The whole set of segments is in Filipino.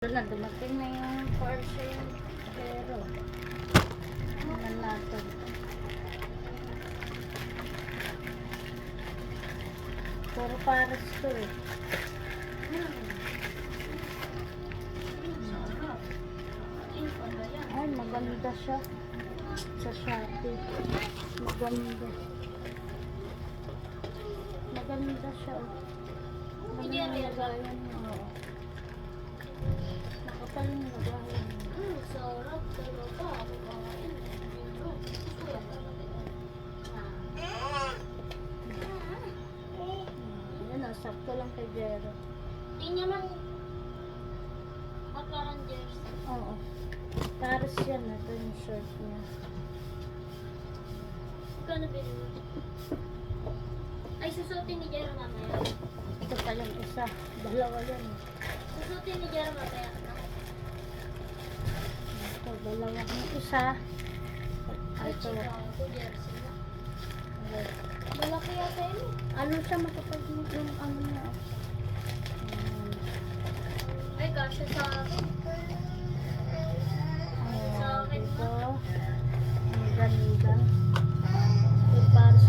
Na, dumating na yung Porsche pero. Natin. Puro pares to eh. Ay, maganda siya. Sa Shopee. Maganda. Maganda siya. oh. Hindi Maganda yan, sakto lang kay Jero. Tingnan man. Parang jersey. Oo. Pares yan, ito yung shirt niya. Magkano bilhin mo? Ay, susutin ni Jero mamaya. Ito pa yung isa. Dalawa yan. Susutin ni Jero mamaya. Ito, dalawa yung isa. Ay, Ito. Chicago jersey na. Ano siya makapag yung ano niya. Ay, kasha sa akin. Sa akin dito. Ang ganda.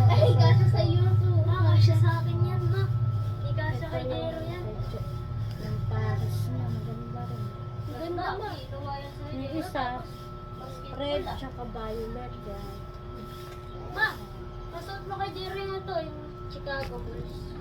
Ay, kasha sa ko. iyo. Ma, kasha sa akin yan, ma. Hindi kasha Ito kay yan. Yung pares niya, maganda rin. Ganda, ma. Sa Yung isa, Red tsaka violet yan. Ma, pasuot mo kay yung Chicago Bulls.